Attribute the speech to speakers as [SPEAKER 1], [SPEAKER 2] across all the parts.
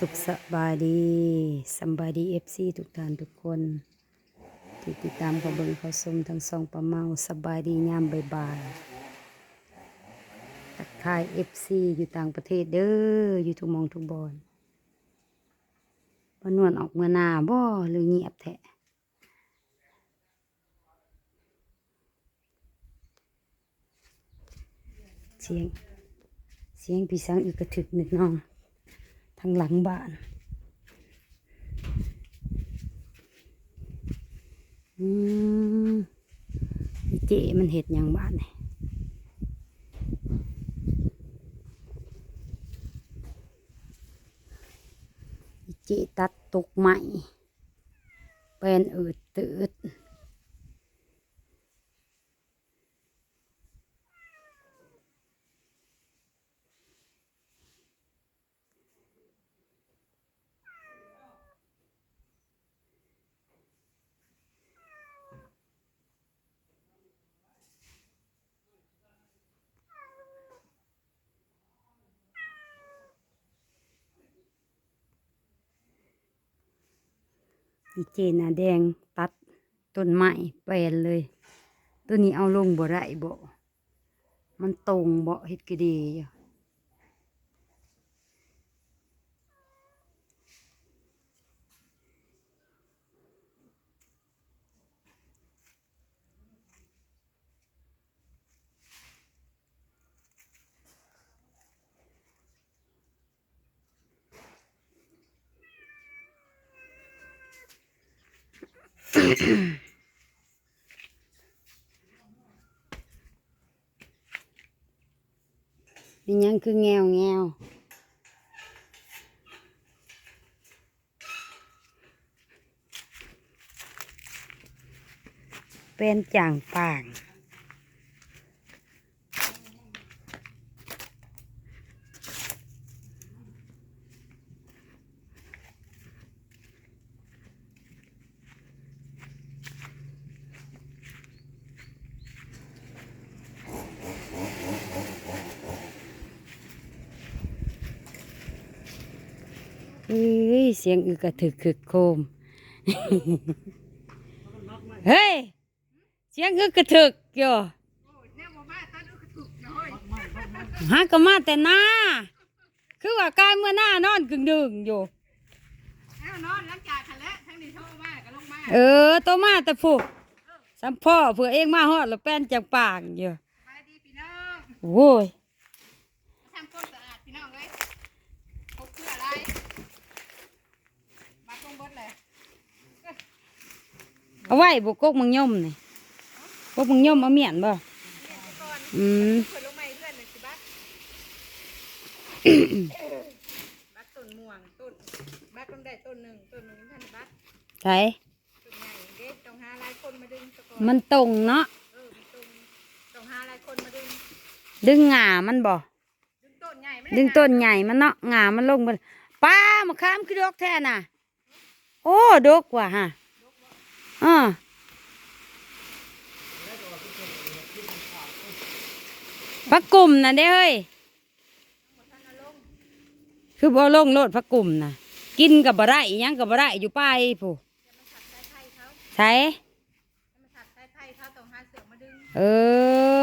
[SPEAKER 1] สุขสบายดีสำบายดีเอฟซีทุกท่านทุกคนที่ติดตามขบิ่งเขาชมทั้งสองประเมาสบายดียามบ่ายๆทักทายเอฟซีอยู่ต่างประเทศเด้ออยู่ทุกมองทุกบอนปนวนออกเมื่อนาบ่หรือเงียบแท้เสียงเสียงพี่สังอีกกระถึกหนึ่งน้องางหลังบ้าน อืมเจมันเห็ดหยังบ้านนี่อีเจตัดตกใหม่เป็นอืดตืด เจน่ะแดงตัดต้นไม้แปลนเลย ตัวนี้เอาลงบ่ได้บ่ มันตรงบ่เฮ็ดก็ดีอยู่ มีหยังคือแงวแงวเป็นจ่างป่าง เฮ้ย เสียงอึกกระถึกคึกโคม เฮ้ย เสียงอึกกระถึกอยู่ฮะก็มาแต่หน้า คือว่ากายเมื่อหน้านอนกึ่งดึงอยู่
[SPEAKER 2] เอานอนหลังจากคันแล้วทั้งนี้โทรมาก็ลงมา
[SPEAKER 1] เออโตมาแต่ผูกสัมพ่อเผื่อเองมาฮอดแล้วแป้นจังปากอยู่
[SPEAKER 2] ไปดีพี่น้อง
[SPEAKER 1] โว้ย
[SPEAKER 2] ทำความสะอาดพี่น้องเลยพกเพื่ออะไรมาตรงเบิดเลย
[SPEAKER 1] เอาไว้บุกกกมังย่อมนี่กกมังย่อมเอาเมียนบ่
[SPEAKER 2] เรียนไปก่อน
[SPEAKER 1] อืม
[SPEAKER 2] คนลงมาอีกเพื่อนหนึ่งสิบัตบัตต้นม่วงต้นบัตต้องได้ต้นหนึ่งต้นหนึ่งท่านบัต
[SPEAKER 1] ใช่
[SPEAKER 2] ต้นใหญ่เด็ดต้องหาหลายคนมาดึงสะก่อน
[SPEAKER 1] มันตรงเนาะ
[SPEAKER 2] เออมันตรงต้องหาหลายคนมาดึง
[SPEAKER 1] ดึงหงามันบ่
[SPEAKER 2] ดึงต้นใหญ่ไม่
[SPEAKER 1] ดึงต้นใหญ่มันเนาะหงามันลงไปป้ามะขามคือดอกแท้น่ะ โอ้ดกว่ะฮะ อ่าพักกลุ่มนะเด้เฮ้ย คือบ่ลงโลดพักกลุ่มนะกินกับบะไรยังกับบะไรอยู่ป้ายผู้ใช่
[SPEAKER 2] เองหาเอ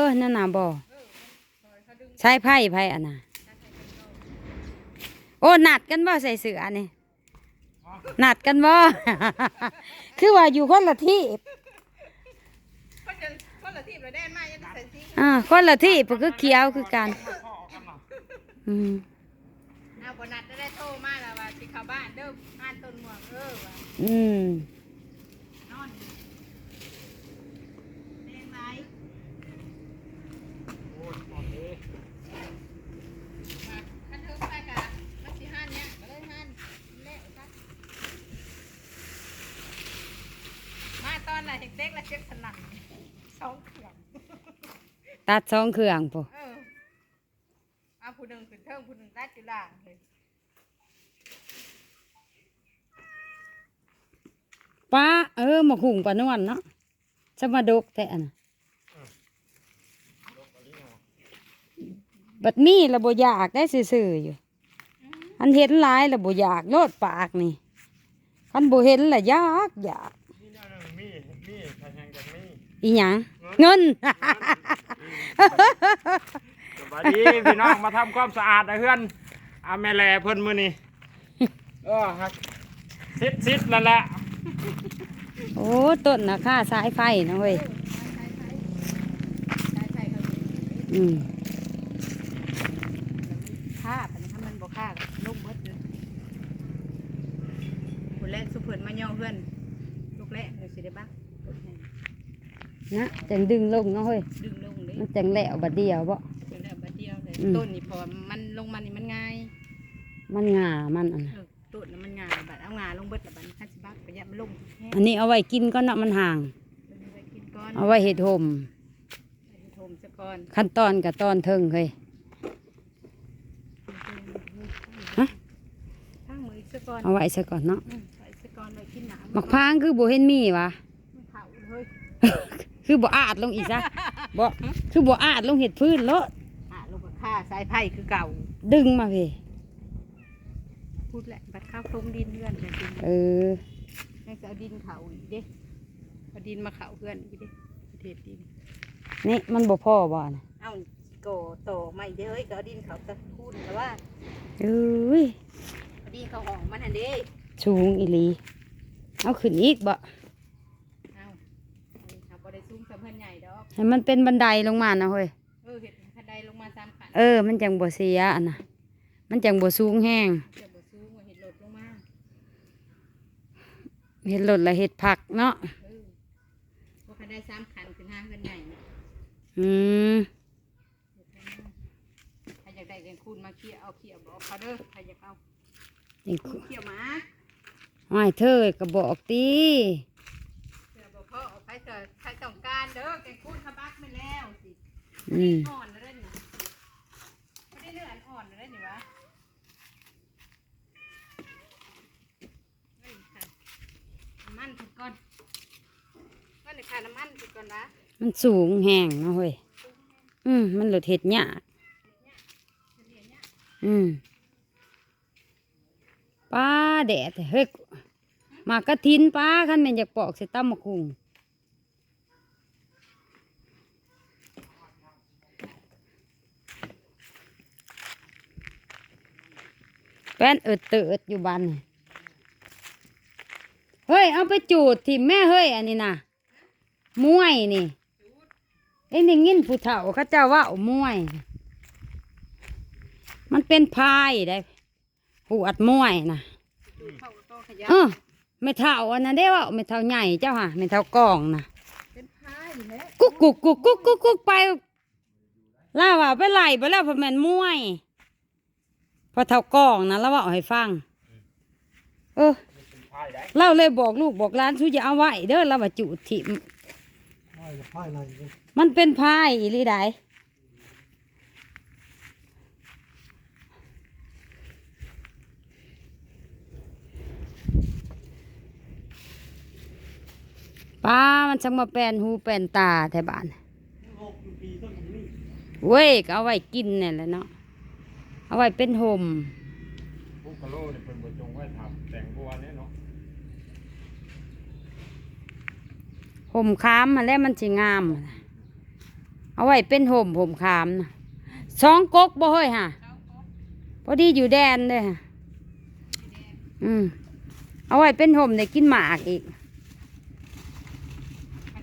[SPEAKER 1] อนั่นน่ะบ่
[SPEAKER 2] อ
[SPEAKER 1] ใช้ไพ่ไพ่อันน่ะโอ้หนัดกันบ่ใส่เสื้อนี่นั ดกันบ่ คือว่าอยู่คนละที่
[SPEAKER 2] ก็จะก็ละทีบเราแดนมายังใส่ซี
[SPEAKER 1] อ่าคนละที่ปคือเขียวคือกันอืม
[SPEAKER 2] เอาบนัดได้โทรมาแล้วว่าสิเข้าบ้านเด้ออ่านต้นม่วงเออว่า
[SPEAKER 1] อืม
[SPEAKER 2] นอนแดงไรคันเธอไปกะมันสิห้านเนี่ยก็เลยห้านเละซะมาตอนไหน เด็กๆละเจ็บสนั่นสองเขื่อง
[SPEAKER 1] ตัดสองเครื่องพอ
[SPEAKER 2] เออเอาผู้หนึ่งขึ้นเทิงผู้หนึ่งใต้จุฬาเลย
[SPEAKER 1] ป้าเออมาหุงปานวนเนาะจะมาดกแต่อันน่ะบัดนี้ระบอยากได้ซื่อๆอยู่
[SPEAKER 2] อืม
[SPEAKER 1] อันเห็นหลายแล้วบ่อยากโลดปากนี่คันบ่เห็นละยากอยาก
[SPEAKER 3] นี่นั่นนะ มีมีใครแทงกันมี
[SPEAKER 1] อีหยังเงิน
[SPEAKER 3] สบายดีพี่น้องมาทำความสะอาดนะเพื่อนอาแม่แลเพิ่นมื้อนี้เออครับซิดซิดนั่นแหละ
[SPEAKER 1] โอ้ต้นนะค่าสายไฟนะเว้ย
[SPEAKER 2] ใช่ใช่เขา
[SPEAKER 1] อืม
[SPEAKER 2] ฆ่าปันถ้ามันบ่ฆ่าก็ลงเบิดเลยคนแรกสุเพิ่นมาย่อเพื่อนลูกแรกเดี๋ยวสิได้บ้างลูกแรก
[SPEAKER 1] นะจังดึงลงเนาะเฮ้ย
[SPEAKER 2] ดึงลงเลย
[SPEAKER 1] มันจังแล้วบัดเดียวบ่
[SPEAKER 2] เดี๋ยวได้บัดเดียวเลย
[SPEAKER 1] อืม
[SPEAKER 2] ต้นนี่พอมันลงมานี่มันง่าย
[SPEAKER 1] มันงามันอันน่ะ
[SPEAKER 2] เออต้นน่ะมันง่ายบัดเอางาลงเบิดละบัดห้าสิบบักประหยัดมันลงแห้ง
[SPEAKER 1] อันนี้เอาไว้กินก็เนาะมันห่าง
[SPEAKER 2] เลยไปกินก้อน
[SPEAKER 1] เอาไว้เห็ดห่ม
[SPEAKER 2] ไปโทมซะก่อน
[SPEAKER 1] ขั้นตอนกับตอนเทิงเฮ้ยฮะ
[SPEAKER 2] ข้างมืออีกซะก่อน
[SPEAKER 1] เอาไว้ซะก่อนเนาะ
[SPEAKER 2] อืมใส่ซะก่อนเลยกินหนาม
[SPEAKER 1] มักพร้างคือบ่เห็นมีวะ
[SPEAKER 2] มันเผาเลย
[SPEAKER 1] คือบ่อาดลงอีกซะบ่คือบ่อาดลงเห็ดพื้นโลด
[SPEAKER 2] อะลงกับข้าสายไผ่คือเก่า
[SPEAKER 1] ดึงมาพี่
[SPEAKER 2] พูดแหละบัดข้าวคลุมดินเพื่อนเลยดิน
[SPEAKER 1] เออ
[SPEAKER 2] แม่งจะเอาดินเขาอีกเด้เอาดินมาเขาเพื่อนอีกเด้ประเทศดิน
[SPEAKER 1] นี่มันบ่พอบ่นะ
[SPEAKER 2] เอ้าโกโตไม่เด้อเฮ้ยก็เอาดินเขาตะคูนแต่ว่า
[SPEAKER 1] เอ้ย
[SPEAKER 2] เอาดินเขาห้องมันอันเด้
[SPEAKER 1] สูงอีหลี เอาขึ้นอีกบ่
[SPEAKER 2] เอ้าเอา บ่ได้ซุ้มสำเพิ่นใหญ่ดอก
[SPEAKER 1] ให้มันเป็นบันไดลงมานะเฮ้ย
[SPEAKER 2] เออเห็ดคันไดลงมาสามขัน
[SPEAKER 1] เออ มันจังบ่เสียอันน่ะ มันจังบ่สูงแห้ง
[SPEAKER 2] จะบ่ซุ้มว่าเห็ดหลดลงมา
[SPEAKER 1] เห็ดหลดละเห็ดผักเนาะ
[SPEAKER 2] เออพวกคันไดสามขันขึ้นห้างกันใหญ่เนี่ย
[SPEAKER 1] อืม
[SPEAKER 2] เฮ็ดให้มาใครอยากได้เงินคูณมาเคี่ยวเอาเคี่ยวบอกเขาเด้อใครอยากเอา
[SPEAKER 1] นี่
[SPEAKER 2] เคี่ยวหมา
[SPEAKER 1] ห้อยเธอก็บอกติ
[SPEAKER 2] เคี่ยว บอกเขาเอาไปเถอะใครต้องการเด้อแกงคูณเขาบักไม่แล้วสิ
[SPEAKER 1] อืม
[SPEAKER 2] อ่อนเลยนี่ไม่ได้เนื้ออันอ่อนเลยนี่วะเฮ้ยค่ะน้ำมันถูกก่อนว่าในค่าน้ำมันถูกก่อนนะ
[SPEAKER 1] มันสูงแห้งเนาะเฮ้ยอืมมันหลุดเห็ดยากอืมป้าแดดเฮ้ยมากระทินป้าคันแม่นอยากปอกใส่ตำมะคุง แป้นเอิดเติดอยู่บ้านนี่เฮ้ย เอาไปจูดที่แม่เฮ้ย อันนี้นะมวยนี่เอ้ยนี่งินผู้เฒ่าเขาเจ้าว่าเอามวย มันเป็นพายได้ปวดมวยนะ
[SPEAKER 2] ดูเข้าโตขยับ
[SPEAKER 1] เออไม่เท่าอันนั้นได้ว่าไม่เท่าใหญ่เจ้าค่ะไม่เท่ากองนะ
[SPEAKER 2] เป็นพายแหละ
[SPEAKER 1] กุ๊กกุ๊กกุ๊กกุ๊กกุ๊กกุ๊กไปล่าว่าไปไล่ไปแล้วพอแม่นมวย พอเท่ากองนะแล้วว่าเอาให้ฟัง เออ
[SPEAKER 3] เป็นพายได้
[SPEAKER 1] เล่าเลยบอกลูกบอกร้านชูจะเอาไว้เด้อเราว่าจุถิม
[SPEAKER 3] พายพายใน
[SPEAKER 1] มันเป็นพายอีหลีไดป้ามันช่างมาแปลนหูแปลนตาแถวบ้านเว้ยก็เอาไว้กินนี่นแหละเนาะ เอาไว้เป็นห่ม
[SPEAKER 3] พวกกะโลเนี่ยเป็นบทจงไว้ทำแต่งบัวเนี่ยเนาะ
[SPEAKER 1] ห่มค้ามมาแล้วมันสิงามอะนะเอาไว้เป็นห่มห่มค้ามนะสองกกบ่เฮ้ยฮะพอดีอยู่แดนเลยฮะอืมเอาไว้เป็นห่มได้กินหมากอีก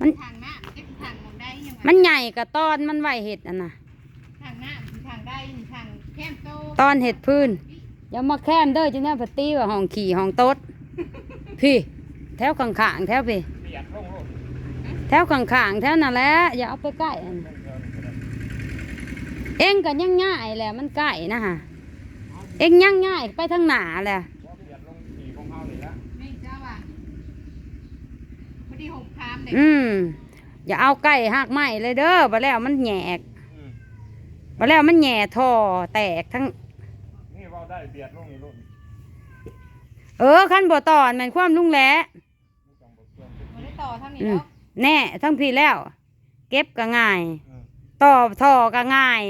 [SPEAKER 2] มันทางหน้ามันจะทางมองได้ยังไง
[SPEAKER 1] มันใหญ่กับตอนมันไว้เห็ดอะนะ
[SPEAKER 2] ทางหน้า ต
[SPEAKER 1] ตอนเห็ดพื้นอย่ามาแคมเด้อจังนั้นปตีว่าห้องขี่ห้องโต๊ดพี่ แถวข้างๆแถวพี่
[SPEAKER 3] เปียกลงโลด
[SPEAKER 1] แถวข้างๆแถวนั่นแหละอย่าเอาไปใกล้อัน
[SPEAKER 3] ลงเทินก็ได้
[SPEAKER 1] เองก็ยังง่ายแหละมันใกล้นะฮะเองยังง่ายไปทางหนาแหละ
[SPEAKER 3] ว่าเปียกลงขี่ของเฮานี่ละ
[SPEAKER 2] นี่เจ้าว่ะพอดีหกคามเด็ก
[SPEAKER 1] อืมอย่าเอาใกล้หักไม้เลยเด้อไปแล้วมันแหยก
[SPEAKER 3] อืม
[SPEAKER 1] ไปแล้วมันแหย่ท่อแตกทั้ง
[SPEAKER 3] นี่เว่าได้เปียกลงนี่ลูก
[SPEAKER 1] เออขั้นบ่ตอนแมันความลุงแหล้
[SPEAKER 3] ไม่ต้องบทเพื่อน
[SPEAKER 2] มาได้ต่อทางนี้
[SPEAKER 1] อืม
[SPEAKER 2] เนาะ
[SPEAKER 1] แน่ทั้งพี่แล้ว เก็บก็ง่าย
[SPEAKER 3] อืม
[SPEAKER 1] ต่อท่อก็ง่าย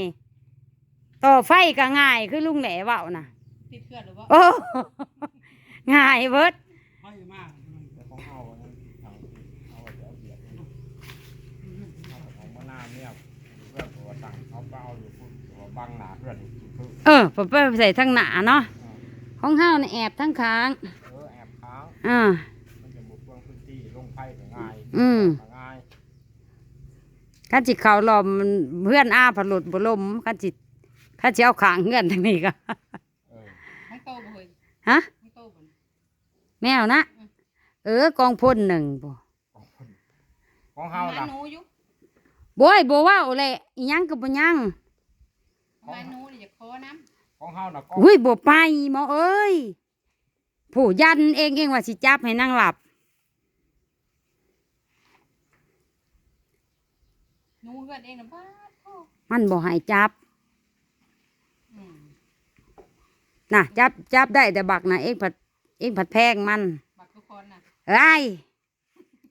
[SPEAKER 1] ต่อไฟก็ง่ายคือลุงแหล่เว้านะ
[SPEAKER 2] ติดเพื่อนหรือว่า
[SPEAKER 1] โอ้ง่ายเบิด
[SPEAKER 4] ไม่มาก
[SPEAKER 3] แต่ของเฮาอันนั้นเอาเอาไว้เอาเบียดเอาของมะนาวเนี่ยเพื่อนตัวตั้งเขาก็เอาอยู่พุ่นตัว บังหนาเพื่อนอีกคือ
[SPEAKER 1] เออผมไปใส่ทั้งหนาเนาะของเฮานี่แอบทั้งค้าง
[SPEAKER 3] เออแอบค้าง
[SPEAKER 1] อ่า
[SPEAKER 3] มันจะบุกเบื้องพื้นที่ลงไพ่ก็ง่าย
[SPEAKER 1] อืม
[SPEAKER 3] ก็ง่าย
[SPEAKER 1] ข้าจิเขาหลอมมันเพื่อนอาผลุดบลมข้าจิข้าจิเอาขางเงื่อนทางนี้ก็
[SPEAKER 3] เออ
[SPEAKER 2] ของโตบ่เฮ้ย
[SPEAKER 1] ฮะ
[SPEAKER 2] ของโตบ่นะ
[SPEAKER 1] แมวนะเออกองพ่นหนึ่งบ่
[SPEAKER 3] ของเพิ่นของเฮา
[SPEAKER 2] หมา
[SPEAKER 3] น่ะ
[SPEAKER 2] หนูอยู่
[SPEAKER 1] บ่ยบ่เว้าแหละอิหยังก็บ่ยัง
[SPEAKER 2] หมาหนูนี่จะขอน้ำ
[SPEAKER 3] ของเฮาน่ะก็
[SPEAKER 1] อุ้ยบ่ไปหมอเอ้ยผู้ยันเองเองว่าสิจับให้นางหลับ
[SPEAKER 2] หนูเฮือนเองนะบ้าโท
[SPEAKER 1] มันบ่ให้จับ
[SPEAKER 2] อืม
[SPEAKER 1] น่ะ จับจับได้แต่บักน่ะเองผัดเองผัดแพงมัน
[SPEAKER 2] บักทุกคนน่ะ
[SPEAKER 1] เอ้ย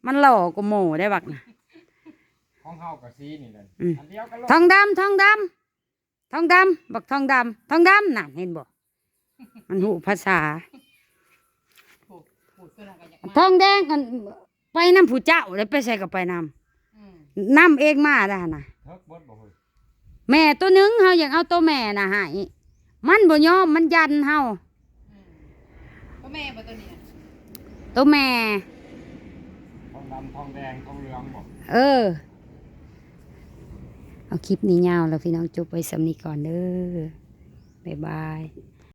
[SPEAKER 1] มันหล่อกว่าหมูได้บักน่ะ
[SPEAKER 3] ของเฮาก็สีนี่แหละ
[SPEAKER 1] อืม
[SPEAKER 3] อันเดียวกันเลย
[SPEAKER 1] ทองดำทองดำ ทองดำบักทองดำทองดำน่ะเห็นบ่มันหูภาษา
[SPEAKER 2] โอ้โหตัวนั้นก็อยาก
[SPEAKER 1] ท
[SPEAKER 2] มา
[SPEAKER 1] องแดงกันไปน้ำผู้เจ้าเลยไปใส่กับไปน้
[SPEAKER 2] อืมำ
[SPEAKER 1] น้ำเองมาได้น่ะ
[SPEAKER 3] เทิกเบิดบ่เฮ้ย
[SPEAKER 1] แม่ตัวหนึงเฮาอยากเอาตัวแม่น่ะให้มันบ่ยอมมันยันเฮา
[SPEAKER 2] อืมก็แม่บ่ตัวนี้น่ะ
[SPEAKER 1] ตัวแม่
[SPEAKER 3] ทองดำทองแดงทองเหลืองบ่
[SPEAKER 1] เออ เอาคลิปนี้ยาวแล้วพี่น้องจบไว้สำนีก่อนเด้อบ๊ายบาย